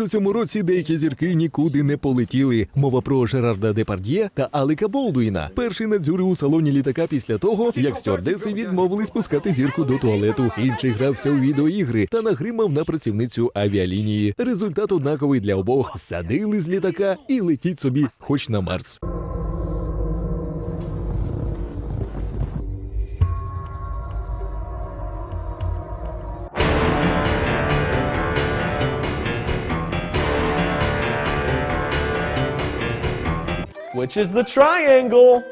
У цьому році деякі зірки нікуди не полетіли. Мова про Жерарда Депард'є та Алика Болдуїна. Перший надзюри у салоні літака після того, як стюардеси відмовились пускати зірку до туалету. Інший грався у відеоігри та нагримав на працівницю авіалінії. Результат однаковий для обох: садили з літака і летіть собі, хоч на Марс. Which is the triangle?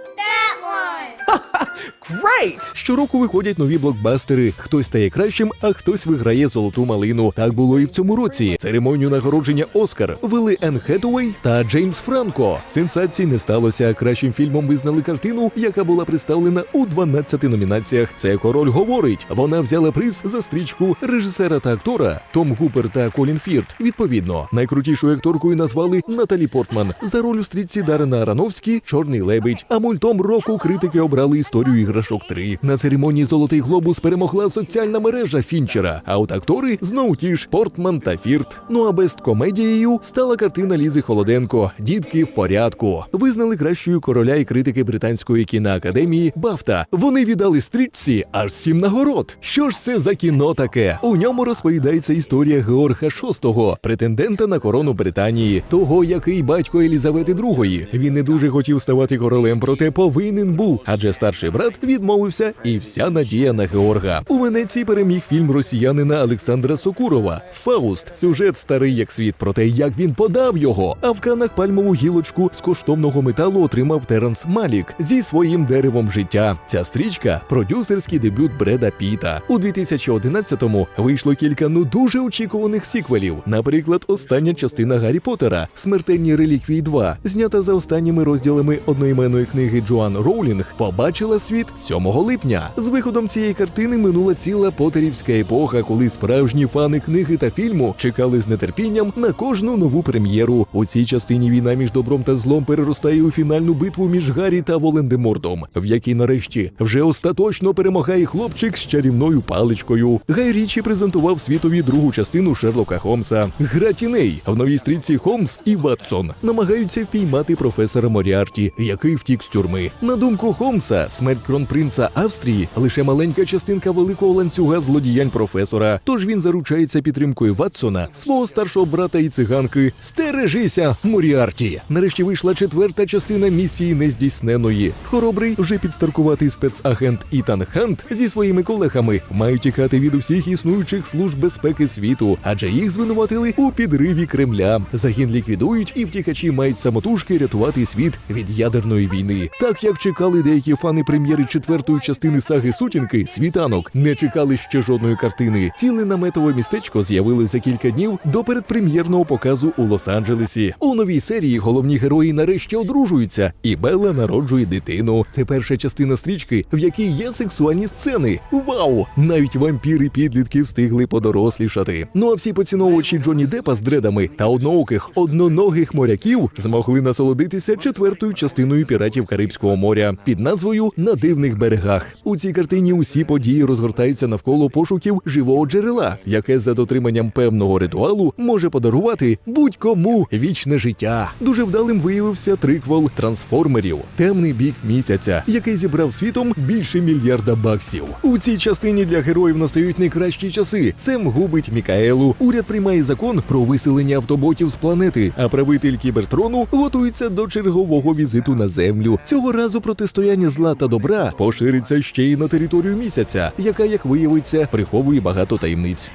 Great! Щороку виходять нові блокбастери. Хтось стає кращим, а хтось виграє золоту малину. Так було і в цьому році. Церемонію нагородження Оскар вели Енн Хетуей та Джеймс Франко. Сенсацій не сталося. Кращим фільмом визнали картину, яка була представлена у 12 номінаціях. Це король говорить. Вона взяла приз за стрічку режисера та актора Том Гупер та Колін Фірт. Відповідно, найкрутішою акторкою назвали Наталі Портман за роль у стрічці Дарена Арановські Чорний лебедь. А мультом року критики обрали історію іграшок 3. На церемонії Золотий глобус перемогла соціальна мережа Фінчера. А от актори знову ті ж Портман та Фірт. Ну а бест комедією стала картина Лізи Холоденко Дітки в порядку. Визнали кращою короля і критики британської кіноакадемії Бафта. Вони віддали стрічці аж сім нагород. Що ж це за кіно таке? У ньому розповідається історія Георга VI, претендента на корону Британії, того, який батько Елізавети II. Він не дуже хотів ставати королем, проте повинен був, адже старший брат відмовився, і вся надія на Георга. У Венеції переміг фільм росіянина Олександра Сокурова Фауст. Сюжет старий як світ, проте як він подав його. А в канах пальмову гілочку з коштовного металу отримав Теренс Малік зі своїм деревом життя. Ця стрічка продюсерський дебют Бреда Піта. У 2011-му вийшло кілька ну дуже очікуваних сіквелів. Наприклад, остання частина Гаррі Поттера Смертельні реліквії 2, знята за останніми розділами одноіменної книги Джоан Роулінг, побачила світ 7 липня. З виходом цієї картини минула ціла потерівська епоха, коли справжні фани книги та фільму чекали з нетерпінням на кожну нову прем'єру. У цій частині війна між добром та злом переростає у фінальну битву між Гаррі та Волан-де-Мортом, в якій нарешті вже остаточно перемагає хлопчик з чарівною паличкою. Гай Річі презентував світові другу частину Шерлока Холмса. Гра тіней в новій стрічці Холмс і Ватсон намагаються впіймати професора Моріарті, який втік з тюрми. На думку Холмса, смерть кронпринца Австрії лише маленька частинка великого ланцюга злодіянь професора. Тож він заручається підтримкою Ватсона, свого старшого брата і циганки. Стережися, Моріарті! Нарешті вийшла четверта частина місії нездійсненої. Хоробрий вже підстаркуватий спецагент Ітан Хант зі своїми колегами мають тікати від усіх існуючих служб безпеки світу, адже їх звинуватили у підриві Кремля. Загін ліквідують, і втікачі мають самотужки рятувати світ від ядерної війни. Так як чекали деякі фани прем'єри четвертої частини саги Сутінки, світанок не чекали ще жодної картини. Ціле наметове містечко з'явилось за кілька днів до передпрем'єрного показу у Лос-Анджелесі. У новій серії головні герої нарешті одружуються, і Белла народжує дитину. Це перша частина стрічки, в якій є сексуальні сцени. Вау! Навіть вампіри підлітки встигли подорослішати. Ну а всі поціновувачі Джонні Депа з дредами та однооких одноногих моряків змогли насолодитися четвертою частиною піратів Карибського моря під назвою На дивних берегах. У цій картині усі події розгортаються навколо пошуків живого джерела, яке за дотриманням певного ритуалу може подарувати будь-кому вічне життя. Дуже вдалим виявився триквел трансформерів Темний бік місяця, який зібрав світом більше мільярда баксів. У цій частині для героїв настають найкращі часи. Сем губить Мікаелу. Уряд приймає закон про виселення автоботів з планети, а правитель кібертрону готується до чергового візиту на землю. Цього разу протистояння зла та добра пошириться ще й на територію місяця, яка, як виявиться, приховує багато таємниць.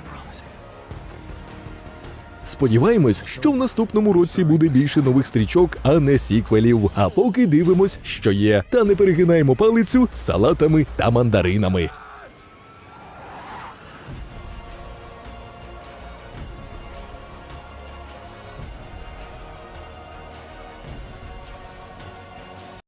Сподіваємось, що в наступному році буде більше нових стрічок, а не сіквелів. А поки дивимось, що є, та не перегинаємо палицю з салатами та мандаринами.